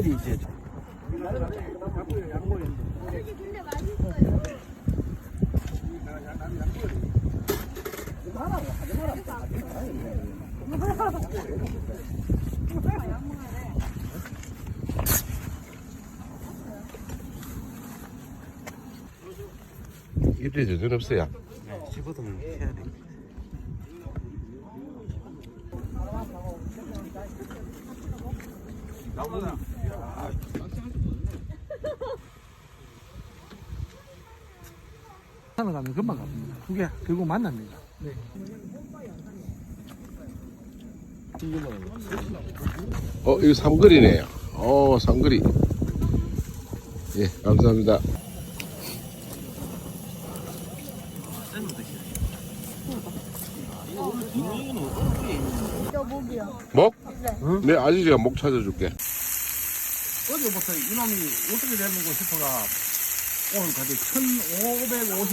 그리 이제 이때 저전 없어요. 네, 15등 해야 돼. 산을 가면 금방 갑니다. 두 개 결국 만납니다. 네. 어, 이거 삼거리네요. 어, 삼거리. 예, 감사합니다. 저 목이요. 목? 네, 아저씨가 목 찾아줄게. 어제부터 이놈이 어떻게 되는 거 싶어가 오늘 가지 1550